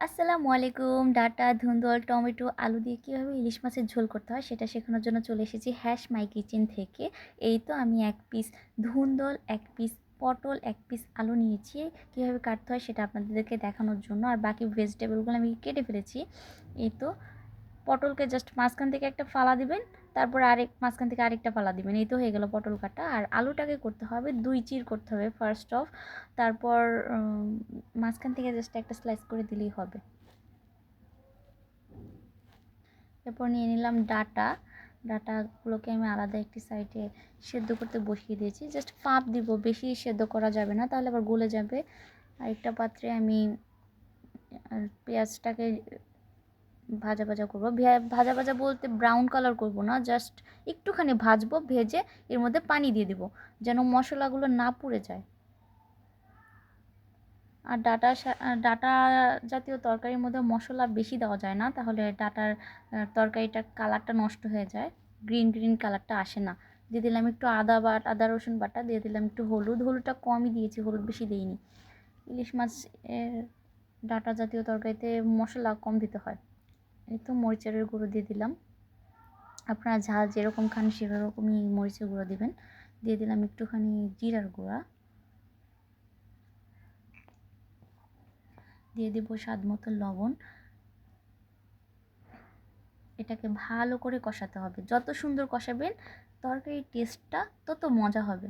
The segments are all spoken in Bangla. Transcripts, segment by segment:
আসসালামু আলাইকুম। ডাটা, ধুন্দল, টমেটো, আলু দিয়ে কীভাবে ইলিশ মাছের ঝোল করতে হয় সেটা শেখানোর জন্য চলে এসেছি হ্যাশ মাই কিচেন থেকে। এই তো আমি এক পিস ধুন্দল, এক পিস পটল, এক পিস আলু নিয়েছি। কীভাবে কাটতে হয় সেটা আপনাদেরকে দেখানোর জন্য। আর বাকি ভেজিটেবলগুলো আমি কেটে ফেলেছি। এই তো পটলকে জাস্ট মাঝখান থেকে একটা ফালা দিবেন, তারপর আরেক, মাঝখান থেকে আরেকটা ফালা দিবেন। এই তো হয়ে গেল পটল কাটা। আর আলুটাকে করতে হবে, দুই চির করতে হবে ফার্স্ট অফ তারপর মাঝখান থেকে জাস্ট একটা স্লাইস করে দিলেই হবে। এরপর নিয়ে নিলাম ডাটা। ডাটাগুলোকে আমি আলাদা একটি সাইডে সেদ্ধ করতে বসিয়ে দিয়েছি। জাস্ট ফাঁপ দিব, বেশি সেদ্ধ করা যাবে না, তাহলে আবার গলে যাবে। আরেকটা পাত্রে আমি পেঁয়াজটাকে ভাজা ভাজা করব। ভাজা ভাজা বলতে ব্রাউন কালার করব না জাস্ট একটুখানি ভাজবো, ভেজে এর মধ্যে পানি দিয়ে দেবো, যেন মশলাগুলো না পুড়ে যায়। আর ডাটা ডাটা জাতীয় তরকারির মধ্যে মশলা বেশি দেওয়া যায় না, তাহলে ডাটার তরকারিটার কালারটা নষ্ট হয়ে যায় গ্রিন গ্রিন কালারটা আসে না। দিয়ে দিলাম একটু আদা বাট, আদা রসুন বাটা, দিয়ে দিলাম একটু হলুদ, হলুদটা কমই দিয়েছি, হলুদ বেশি দিইনি। ইলিশ মাছ ডাটা জাতীয় তরকারিতে মশলা কম দিতে হয়। এই তো মরিচের গুঁড়ো দিয়ে দিলাম। আপনারা ঝাল যেরকম খান সেরকমই মরিচের গুঁড়ো দিবেন। দিয়ে দিলাম একটুখানি জিরার গুঁড়া। দিয়ে দেবো স্বাদ মতো লবণ। এটাকে ভালো করে কষাতে হবে। যত সুন্দর কষাবেন তরকারির টেস্টটা তত মজা হবে।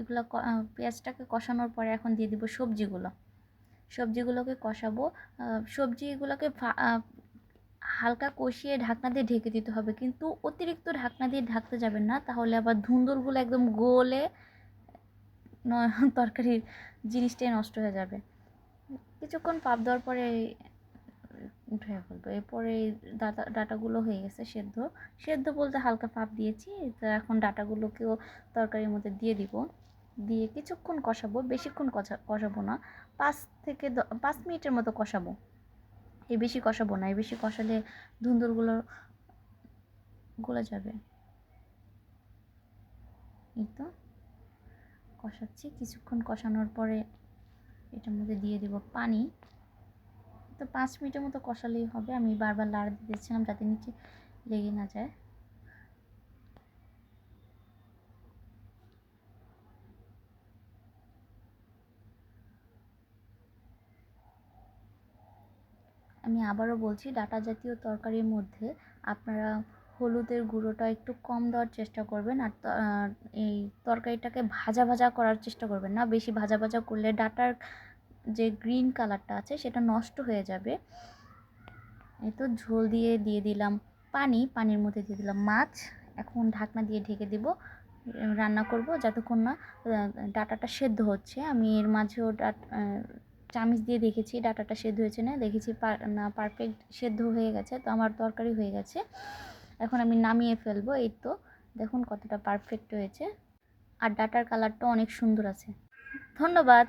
এগুলো পেঁয়াজটাকে কষানোর পরে এখন দিয়ে দিব সবজিগুলো। সবজিগুলোকে কষাবো। সবজিগুলোকে হালকা কষিয়ে ঢাকনা দিয়ে ঢেকে দিতে হবে। কিন্তু অতিরিক্ত ঢাকনা দিয়ে ঢাকতে যাবেন না, তাহলে আবার ধুন্দুলগুলো একদম গোলে তরকারির জিনিসটাই নষ্ট হয়ে যাবে। কিছুক্ষণ পাপ দেওয়ার পরে উঠে ফেলব। এরপরে ডাটা, ডাটাগুলো হয়ে গেছে সেদ্ধ। সেদ্ধ বলতে হালকা পাপ দিয়েছি, তো এখন ডাটাগুলোকেও তরকারির মধ্যে দিয়ে দিব। দিয়ে কিছুক্ষণ কষাবো, বেশিক্ষণ কষা কষাবো না। পাঁচ থেকে পাঁচ মিনিটের মতো কষাবো। এই বেশি কষাবো না এই বেশি কষালে ধুন্দুরগুলো গলে যাবে। এই তো, কষাচ্ছি। কিছুক্ষণ কষানোর পরে এটার মধ্যে দিয়ে দেব পানি। তো পাঁচ মিনিটের মতো কষালেই হবে। আমি বারবার লাড় দিচ্ছিলাম যাতে নিচে লেগে না যায়। আমি আবারও বলছি, ডাটা জাতীয় তরকারির মধ্যে আপনারা হলুদের গুঁড়োটা একটু কম দেওয়ার চেষ্টা করবেন আর এই তরকারিটাকে ভাজা ভাজা করার চেষ্টা করবেন না। বেশি ভাজা ভাজা করলে ডাটার যে গ্রিন কালারটা আছে সেটা নষ্ট হয়ে যাবে। এই তো ঝোল দিয়ে দিয়ে দিলাম পানি, পানির মধ্যে দিয়ে দিলাম মাছ। এখন ঢাকনা দিয়ে ঢেকে দেব, রান্না করব। যতক্ষণ না ডাটাটা সেদ্ধ হচ্ছে, আমি এর মাঝেও চামিচ দিয়ে দেখেছি, ডাটাটা সেদ্ধ হয়েছে না? দেখেছি না পারফেক্ট সেদ্ধ হয়ে গেছে, তো আমার তরকারি হয়ে গেছে। এখন আমি নামিয়ে ফেলব, এই তো। দেখুন কতটা পারফেক্ট হয়েছে। আর ডাটার কালারটা অনেক সুন্দর আছে। ধন্যবাদ।